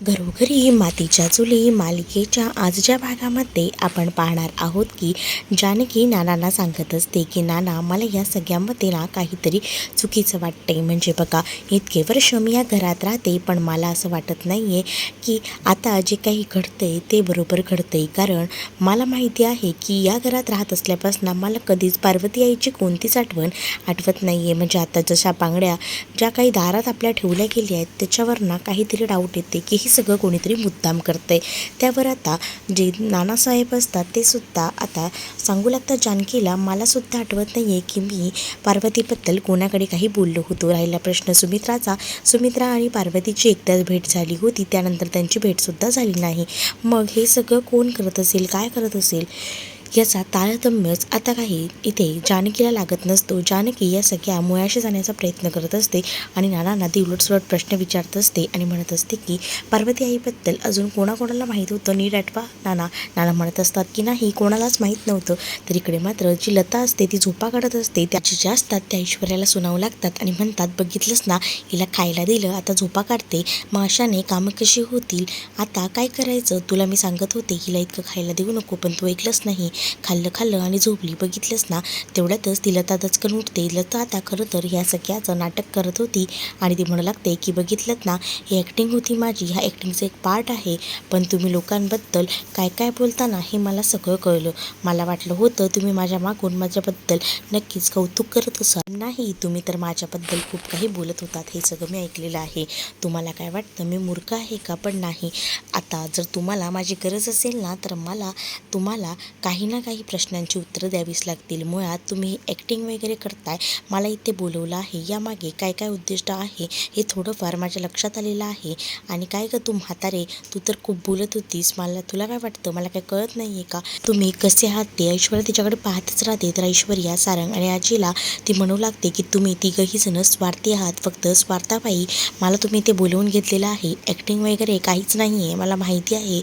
घरोघरी मातीच्या चुली मालिकेच्या आजच्या भागामध्ये आपण पाहणार आहोत की जानकी नानांना सांगत असते की नाना मला या सगळ्यामध्ये ना काहीतरी चुकीचं वाटते म्हणजे बघा इतके वर्ष मी या घरात राहते पण मला असं वाटत नाही आहे की आता जे काही घडतंय ते बरोबर घडतंय. कारण मला माहिती आहे की या घरात राहत असल्यापासून मला कधीच पार्वती आईची कोणतीच आठवण आठवत नाही आहे म्हणजे आता जशा बांगड्या ज्या काही दारात आपल्या ठेवल्या गेल्या आहेत त्याच्यावर ना काहीतरी डाऊट येते की हे सगळं कोणीतरी मुद्दाम करतंय. त्यावर आता जे नानासाहेब असतात ते सुद्धा आता सांगू लागतात जानकीला मलासुद्धा आठवत नाही आहे की मी पार्वतीबद्दल कोणाकडे काही बोललो होतो राहिला प्रश्न. सुमित्राचा सुमित्रा आणि पार्वतीची एकदाच भेट झाली होती. त्यानंतर त्यांची भेटसुद्धा झाली नाही. मग हे सगळं कोण करत असेल? काय करत असेल? याचा तारतम्यच आता काही इथे जानकीला लागत नसतो. जानकी या सगळ्या मुळाशी जाण्याचा प्रयत्न करत असते आणि नानांना ती उलटसुलट प्रश्न विचारत असते आणि म्हणत असते की पार्वती आईबद्दल अजून कोणाकोणाला माहीत होतं? नीट आठवा नाना. नाना म्हणत असतात की नाही कोणालाच माहीत नव्हतं. तर इकडे मात्र जी लता असते ती झोपा काढत असते. त्याची ज्या असतात त्या ऐश्वर्याला सुनावं लागतात आणि म्हणतात बघितलंच ना हिला खायला दिलं आता झोपा काढते. मग अशाने कामं कशी होतील? आता काय करायचं? तुला मी सांगत होते हिला इतकं खायला देऊ नको पण तू ऐकलंच नाही. खाल्लं खाल्लं आणि झोपली. बघितलंस ना? तेवढ्यातच ती लता दचकन उठते. लता आता खरं तर ह्या सगळ्याचं नाटक करत होती आणि ती म्हणू लागते की बघितलं ना? ही ॲक्टिंग होती माझी. ह्या ॲक्टिंगचं एक पार्ट आहे. पण तुम्ही लोकांबद्दल काय काय बोलताना हे मला सगळं कळलं. मला वाटलं होतं तुम्ही माझ्या मागून माझ्याबद्दल नक्कीच कौतुक करत असाल. नाही तुम्ही तर माझ्याबद्दल खूप काही बोलत होतात. हे सगळं मी ऐकलेलं आहे. तुम्हाला काय वाटतं? मी मूर्ख आहे का? पण नाही. आता जर तुम्हाला माझी गरज असेल ना तर मला तुम्हाला काही ना काही प्रश्नांची उत्तरं द्यावीच लागतील. मुळात तुम्ही ॲक्टिंग वगैरे करताय मला इथे बोलवलं आहे. यामागे काय काय उद्दिष्ट आहे हे थोडंफार माझ्या लक्षात आलेलं आहे. आणि काय ग तू म्हातारे? तू तर खूप बोलत होतीस. मला तुला काय वाटतं? मला काय कळत नाही आहे का? तुम्ही कसे आहात? ते ऐश्वर्या तिच्याकडे पाहतच राहते. तर ऐश्वर्या सारंग आणि आजीला ती म्हणू लागते की तुम्ही तिघही जण स्वार्थी आहात. फक्त स्वार्थापायी मला तुम्ही ते बोलवून घेतलेलं आहे. ॲक्टिंग वगैरे काहीच नाही आहे मला माहिती आहे.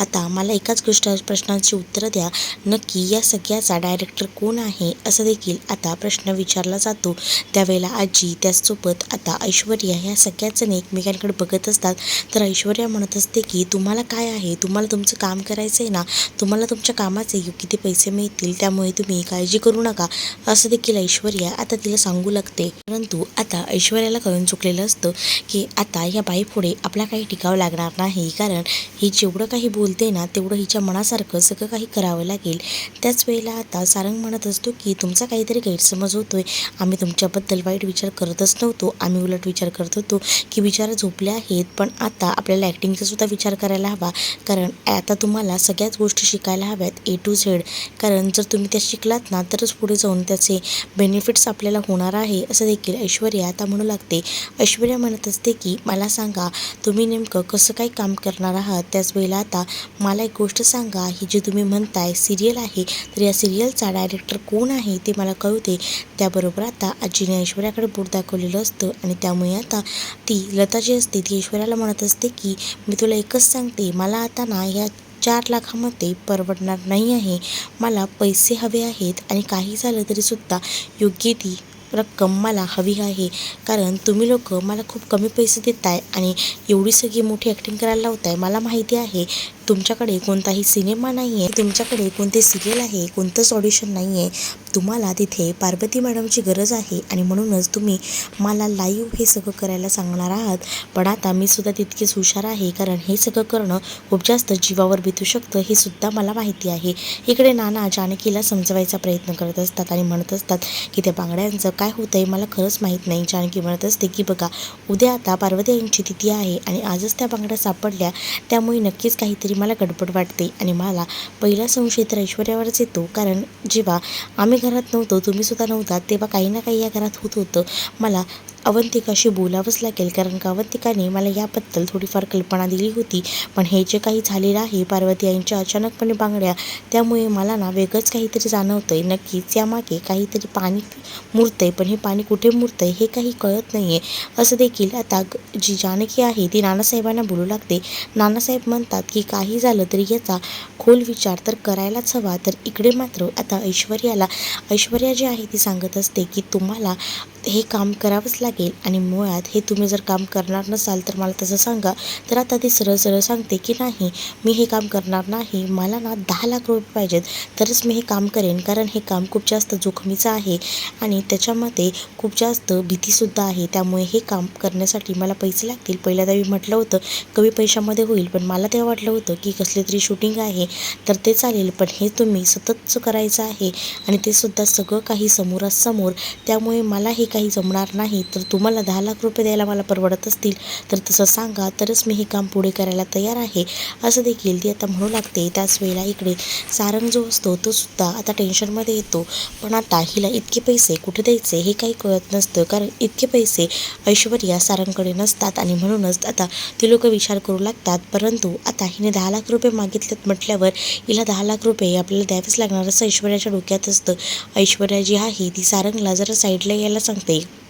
आता मला एकाच गोष्ट प्रश्नांची उत्तरं द्या. नक्की या सगळ्याचा डायरेक्टर कोण आहे असं देखील आता प्रश्न विचारला जातो. त्यावेळेला आजी त्याचसोबत आता ऐश्वर्या ह्या सगळ्याजण एकमेकांकडे बघत असतात. तर ऐश्वर्या म्हणत असते की तुम्हाला काय आहे? तुम्हाला तुमचं काम करायचं आहे ना? तुम्हाला तुमच्या कामाचे योग्य ते पैसे मिळतील त्यामुळे तुम्ही काळजी करू नका. असं देखील ऐश्वर्या आता तिला सांगू लागते. परंतु आता ऐश्वर्याला कळून चुकलेलं असतं की आता या बाईपुढे आपला काही टिकाव लागणार नाही. कारण ही जेवढं काही बोलते ना तेवढं हिच्या मनासारखं सगळं काही करावं लागेल. त्याच वेळेला आता सारंग म्हणत असतो की तुमचा काहीतरी गैरसमज होतो आहे आम्ही तुमच्याबद्दल वाईट विचार करतच नव्हतो. आम्ही उलट विचार करत होतो की विचार झोपले आहेत पण आता आपल्याला ॲक्टिंगचा सुद्धा विचार करायला हवा. कारण आता तुम्हाला सगळ्याच गोष्टी शिकायला हव्यात ए टू झेड कारण जर तुम्ही त्या शिकलात ना तरच पुढे जाऊन त्याचे बेनिफिट्स आपल्याला होणार आहे असं देखील ऐश्वर्या आता म्हणू लागते. ऐश्वर्या म्हणत असते की मला सांगा तुम्ही नेमकं कसं काय काम करणार आहात? त्याच वेळेला आता मला एक गोष्ट सांगा. ही जी तुम्ही म्हणताय सिरियल सिरियल आहे. तर या सिरियलचा डायरेक्टर कोण आहे ते मला कळते त्याबरोबर आता आजीने ऐश्वर्याकडे बोट दाखवलेलं असतं आणि त्यामुळे आता ती लता जी असते. ती ऐश्वर्याला म्हणत असते की मी तुला एकच सांगते मला आता ना या चार लाखामध्ये परवडणार नाही आहे. मला पैसे हवे आहेत आणि काही झालं तरीसुद्धा योग्य ती रक्कम मला हवी आहे. कारण तुम्ही लोक मला खूप कमी पैसे देत आहे आणि एवढी सगळी मोठी ॲक्टिंग करायला लावत आहे मला माहिती आहे तुमच्याकडे कोणताही सिनेमा नाही आहे तुमच्याकडे कोणते सिरियल आहे कोणतंच ऑडिशन नाही आहे तुम्हाला तिथे पार्वती मॅडमची गरज आहे आणि म्हणूनच तुम्ही मला लाईव्ह हे सगळं करायला सांगणार आहात. पण आता मी सुद्धा तितकीच हुशार आहे कारण हे सगळं करणं खूप जास्त जीवावर बितू शकतं हे सुद्धा मला माहिती आहे. इकडे नाना जानकीला समजवायचा प्रयत्न करत असतात आणि म्हणत असतात की त्या बांगड्यांचं काय होतं आहे मला खरंच माहीत नाही. जानकी म्हणत असते की बघा उद्या आता पार्वती यांची तिथी आहे आणि आजच त्या बांगड्या सापडल्या त्यामुळे नक्कीच काहीतरी मला गडबड वाटते आणि मला पहिला संशय तर ऐश्वर्यावरच येतो. कारण जेव्हा आम्ही घरात नव्हतो तुम्हीसुद्धा नव्हता तेव्हा काही ना काही या घरात होत होतं. मला अवंतिकाशी बोलावंच लागेल कारण का अवंतिकाने मला याबद्दल थोडीफार कल्पना दिली होती. पण हे जे काही झालेलं आहे पार्वती आईंच्या अचानकपणे बांगड्या त्यामुळे मला ना वेगळंच काहीतरी जाणवतं आहे नक्कीच यामागे काहीतरी पाणी मुरतं आहे पण हे पाणी कुठे मुरतं आहे हे काही कळत नाही आहे असं देखील आता ग- जी जानकी आहे ती नानासाहेबांना बोलू लागते. नानासाहेब म्हणतात की काही झालं तरी याचा खोल विचार तर करायलाच हवा. तर इकडे मात्र आता ऐश्वर्याला ऐश्वर्या जी आहे ती सांगत असते की तुम्हाला हे काम करावंच लागेल आणि मुळात हे तुम्ही जर काम करणार नसाल तर मला तसं सांगा. तर आता ती सरळ सरळ सांगते की नाही मी हे काम करणार नाही मला ना दहा लाख रुपये पाहिजेत तरच मी हे काम करेन. कारण हे काम खूप जास्त जोखमीचं आहे आणि त्याच्यामध्ये खूप जास्त भीतीसुद्धा आहे. त्यामुळे हे काम करण्यासाठी मला पैसे लागतील. पहिल्यांदा मी म्हटलं होतं कमी पैशामध्ये होईल पण मला तेव्हा वाटलं होतं की कसली तरी शूटिंग आहे तर ते चालेल. पण हे तुम्ही सततच करायचं आहे आणि ते सुद्धा सगळं काही समोरासमोर. त्यामुळे मला हे काही जमणार नाही तर तुम्हाला दहा लाख रुपये द्यायला मला परवडत असतील तर तसं सांगा तरच मी हे काम पुढे करायला तयार आहे असं देखील ती आता म्हणू लागते. त्याच वेळेला इकडे सारंग जो असतो तो सुद्धा आता टेन्शनमध्ये येतो. पण आता हिला इतके पैसे कुठे द्यायचे हे काही कळत नसतं कारण इतके पैसे ऐश्वर्या सारंगकडे नसतात आणि म्हणूनच आता ती लोक विचार करू लागतात. परंतु आता हिने दहा लाख रुपये मागितलेत म्हटल्यावर हिला दहा लाख रुपये आपल्याला द्यावेच लागणार असं ऐश्वर्याच्या डोक्यात असतं. ऐश्वर्या जी आहे ती सारंगला जरा साईडला यायला सांगते something.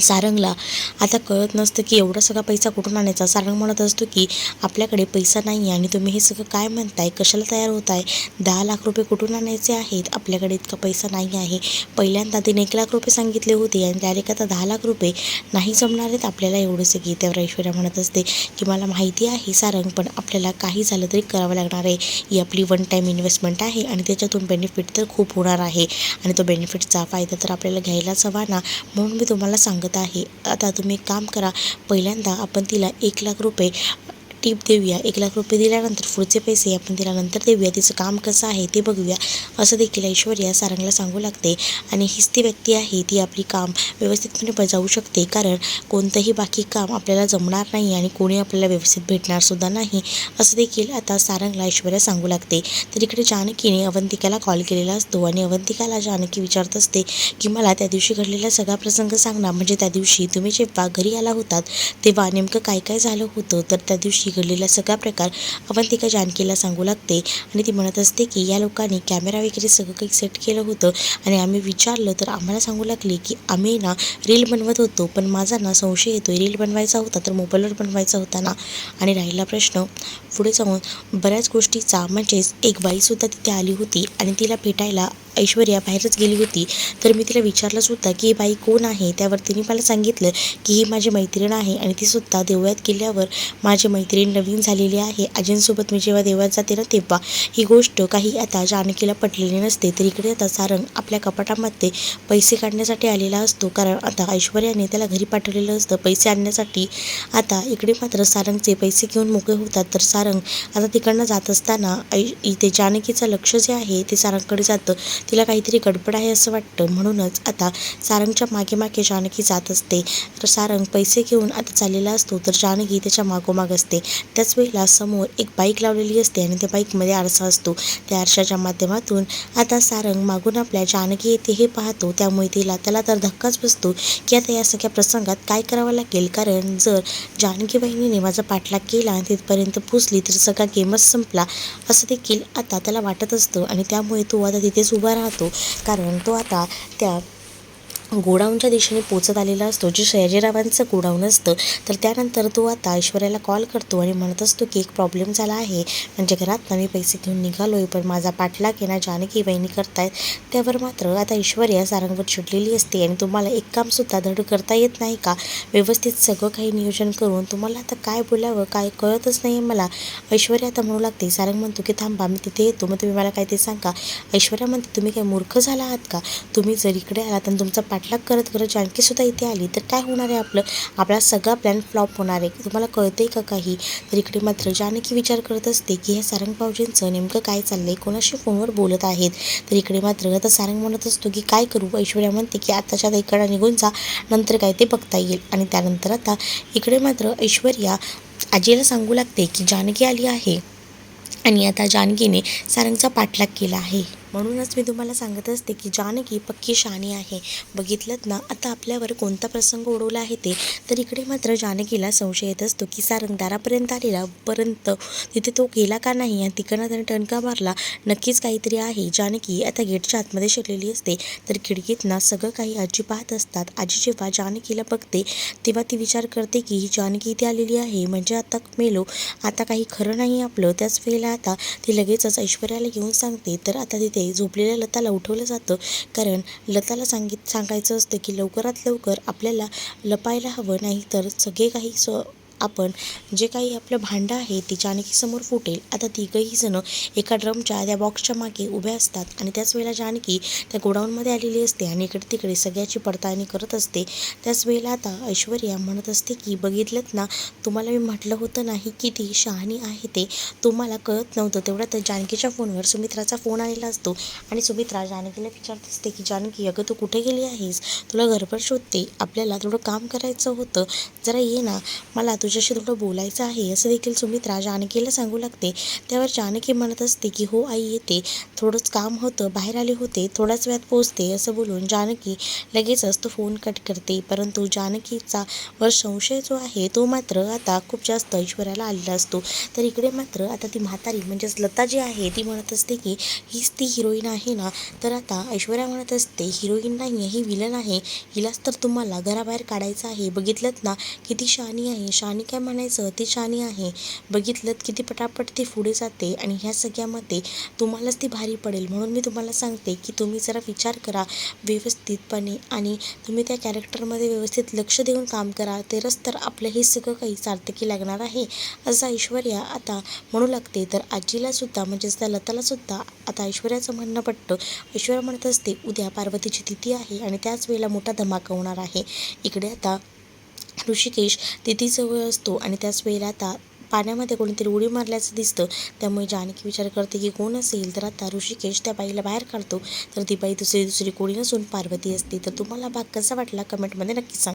सारंगला. आता कळत नसतं की एवढा सगळा पैसा कुठून आणायचा? सारंग म्हणत असतो की आपल्याकडे पैसा नाही आहे आणि तुम्ही हे सगळं काय म्हणताय? कशाला तयार होत आहे दहा लाख रुपये कुठून आणायचे आहेत? आपल्याकडे इतका पैसा नाही आहे. पहिल्यांदा तिने एक लाख रुपये सांगितले होते आणि डायरेक्ट आता दहा लाख रुपये नाही जमणार आहेत. आपल्याला एवढं की त्यावर ऐश्वर्या म्हणत असते की मला माहिती आहे सारंग पण आपल्याला काही झालं तरी करावं लागणार आहे. ही आपली वन टाईम इन्व्हेस्टमेंट आहे आणि त्याच्यातून बेनिफिट तर खूप होणार आहे आणि तो बेनिफिटचा फायदा तर आपल्याला घ्यायलाच हवा ना? म्हणून मी तुम्हाला सांगत आहे. आता तुम्ही एक काम करा. पहिल्यांदा आपण तिला एक लाख रुपये टीप देऊया. एक लाख रुपये दिल्यानंतर पुढचे पैसे आपण दिल्यानंतर नंतर देऊया. तिचं काम कसं आहे ते बघूया. असं देखील ऐश्वर्या सारंगला सांगू लागते. आणि हीच ती व्यक्ती आहे ती आपली काम व्यवस्थितपणे बजावू शकते. कारण कोणतंही बाकी काम आपल्याला जमणार नाही आणि कोणी आपल्याला व्यवस्थित भेटणारसुद्धा नाही असं देखील आता सारंगला ऐश्वर्या सांगू लागते. तर इकडे जानकीने अवंतिकाला कॉल केलेला असतो आणि अवंतिकाला जानकी विचारत असते की मला त्या दिवशी घडलेला सगळा प्रसंग सांग ना. म्हणजे त्या दिवशी तुम्ही जेव्हा घरी आला होतात तेव्हा नेमकं काय काय झालं होतं? तर त्या दिवशी घडलेला सगळा प्रकार अवंतिका जानकीला सांगू लागते आणि ती म्हणत असते की या लोकांनी कॅमेरा वगैरे सगळं काही सेट केलं होतं आणि आम्ही विचारलं तर आम्हाला सांगू लागले की आम्ही ना रील बनवत होतो पण माझा ना संशय येतो रील बनवायचा होता तर मोबाईलवर बनवायचा होता ना? आणि राहिला प्रश्न. पुढे जाऊन बऱ्याच गोष्टीचा म्हणजेच एक बाईसुद्धा तिथे आली होती आणि तिला भेटायला ऐश्वर्या बाहेरच गेली होती. तर मी तिला विचारलंसुद्धा की ही बाई कोण आहे? त्यावर तिने मला सांगितलं की ही माझी मैत्रीण आहे. आणि तीसुद्धा देवळात गेल्यावर माझी मैत्रीण नवीन झालेली आहे. आजींसोबत मी जेव्हा देवळात जाते ना तेव्हा ही गोष्ट काही आता जानकीला पटलेली नसते. तर इकडे आता सारंग आपल्या कपाटामध्ये पैसे काढण्यासाठी आलेला असतो. कारण आता ऐश्वर्याने त्याला घरी पाठवलेलं असतं. पैसे आणण्यासाठी आता इकडे मात्र सारंगचे पैसे घेऊन मोकळे होतात. तर सारंग आता तिकडनं जात असताना ऐ इथे जानकीचं लक्ष जे आहे ते सारंगकडे जातं. तिला काहीतरी गडबड आहे असं वाटतं. म्हणूनच आता सारंगच्या मागे मागे जानकी जात असते. तर सारंग पैसे घेऊन आता चाललेला असतो. तर जानकी त्याच्या मागोमाग असते. त्याच वेळेला समोर एक बाईक लावलेली असते आणि त्या बाईकमध्ये आरसा असतो. त्या आरशाच्या माध्यमातून आता सारंग मागून आपल्या जानकी येते हे पाहतो. त्यामुळे तिला त्याला तर धक्काच बसतो की आता या सगळ्या प्रसंगात काय करावं लागेल? कारण जर जानकी बहिणीने माझा पाठलाग केला आणि तिथपर्यंत पोचली तर सगळा गेमच संपला असं देखील आता त्याला वाटत असतं. आणि त्यामुळे तो आता तिथेच उभा राहतो. कारण तो आता त्या गोडाऊनच्या दिशेने पोचत आलेला असतो. जे सयाजीरावांचं गोडाऊन असतं तर त्यानंतर तो आता ऐश्वर्याला कॉल करतो आणि म्हणत असतो की एक प्रॉब्लेम झाला आहे. म्हणजे घरात मी पैसे घेऊन निघालो आहे पण माझा पाठलाग येणार जानकी बहिणी करतायत. त्यावर मात्र आता ऐश्वर्या सारंगवर चिडलेली असते आणि तुम्हाला एक कामसुद्धा धड करता येत नाही का? व्यवस्थित सगळं काही नियोजन करून तुम्हाला आता काय बोलावं काय कळतच नाही आहे मला. ऐश्वर्या आता म्हणू लागते सारंग म्हणतो की थांबा मी तिथे येतो मग तुम्ही मला काय ते सांगा. ऐश्वर्या म्हणते तुम्ही काय मूर्ख झाला आहात का? तुम्ही जर इकडे आलात आणि तुमचा पाठ पाठलाग करत करत जानकीसुद्धा इथे आली. तर काय होणार आहे आपलं? आपला सगळा प्लॅन फ्लॉप होणार आहे. तुम्हाला कळतंय का काही? तर इकडे मात्र जानकी विचार करत असते की ह्या सारंग भाऊजींचं नेमकं काय चाललं आहे कोणाशी फोनवर बोलत आहेत? तर इकडे मात्र आता सारंग म्हणत असतो की काय करू? ऐश्वर्या म्हणते की आताच्या इकडं निघून जा. नंतर काय ते बघता येईल. आणि त्यानंतर आता इकडे मात्र ऐश्वर्या आजीला सांगू लागते की जानकी आली आहे आणि आता जानकीने सारंगचा पाठलाग केला आहे. म्हणूनच मी तुम्हाला सांगत असते की जानकी पक्की शानी आहे. बघितलं ना? आता आपल्यावर कोणता प्रसंग ओढवला आहे ते? तर इकडे मात्र जानकीला संशय येत असतो की सारंग दारापर्यंत आलेला पर्यंत तिथे तो गेला का नाही? आणि तिकडनं त्याने टणका मारला. नक्कीच काहीतरी आहे. जानकी आता गेटच्या आतमध्ये शिरलेली असते. तर खिडकीतनं सगळं काही आजी पाहत असतात. आजी जेव्हा जानकीला बघते तेव्हा ती विचार करते की ही जानकी इथे आलेली आहे. म्हणजे आता मेलो. आता काही खरं नाही आपलं. त्याच वेळेला आता ती लगेचच ऐश्वर्याला घेऊन सांगते. तर आता तिथे इकडे झोपलेल्या लताला उठवलं जातं. कारण लताला सांगित सांगायचं असतं की लवकरात लवकर आपल्याला लपायला हवं नाही तर सगळे काही स आपण जे काही आपलं भांडं आहे ते जानकीसमोर फुटेल. आता तिघंही जणं एका ड्रमच्या त्या बॉक्सच्या मागे उभ्या असतात आणि त्याच वेळेला जानकी त्या गोडाऊनमध्ये आलेली असते आणि इकडे तिकडे सगळ्याची पडताळणी करत असते. त्याच वेळेला आता ऐश्वर्या म्हणत असते की बघितलंत ना तुम्हाला मी म्हटलं होतं नाही की ती शहाणी आहे ते. तुम्हाला कळत नव्हतं तेवढ्यात जानकीच्या फोनवर सुमित्राचा फोन आलेला असतो आणि सुमित्रा जानकीला विचारत असते की जानकी अगं तू कुठे गेली आहेस? तुला घरभर शोधते. आपल्याला थोडं काम करायचं होतं. जरा ये ना. मला तुझ्या तुझ्याशी थोडं बोलायचं आहे असं देखील सुमित्रा जानकीला सांगू लागते. त्यावर जानकी म्हणत असते की हो आई येते. थोडंच काम होतं बाहेर आले होते थोड्याच वेळात पोचते असं बोलून जानकी लगेचच तो फोन कट करते. परंतु जानकीचा वर संशय जो आहे तो मात्र आता खूप जास्त ऐश्वर्याला आलेला असतो. तर इकडे मात्र आता ती म्हातारी म्हणजेच लता जी आहे ती म्हणत असते की हीच ती हिरोईन आहे ना? तर आता ऐश्वर्या म्हणत असते हिरोईन नाही आहे ही विलन आहे. हिलाच तर तुम्हाला घराबाहेर काढायचं आहे. बघितलं ना किती शहाणी आहे शहाणी काय म्हणायचं ती शहाणी आहे. बघितलं किती पटापट ती पुढे जाते आणि ह्या सगळ्यामध्ये तुम्हालाच ती भारी पडेल. म्हणून मी तुम्हाला सांगते की तुम्ही जरा विचार करा व्यवस्थितपणे आणि तुम्ही त्या कॅरेक्टरमध्ये व्यवस्थित लक्ष देऊन काम करा. तरच तर आपलं हे सगळं काही सार्थकी लागणार आहे असं ऐश्वर्या आता म्हणू लागते. तर आजीला सुद्धा म्हणजेच त्या लताला सुद्धा आता ऐश्वर्याचं म्हणणं पटतं. ऐश्वर्या म्हणत असते उद्या पार्वतीची तिथी आहे आणि त्याच वेळेला मोठा धमाका होणार आहे. इकडे आता ऋषिकेश तिथीजवळ असतो आणि त्याच वेळेला आता पाण्यामध्ये कोणीतरी उडी मारल्याचं दिसतं. त्यामुळे जानकी विचार करते की कोण असेल तर आता ऋषिकेश त्या बाईला बाहेर काढतो. तर ती बाई दुसरी दुसरी कोणी नसून पार्वती असते. तर तुम्हाला भाग कसा वाटला? कमेंटमध्ये नक्की सांगा.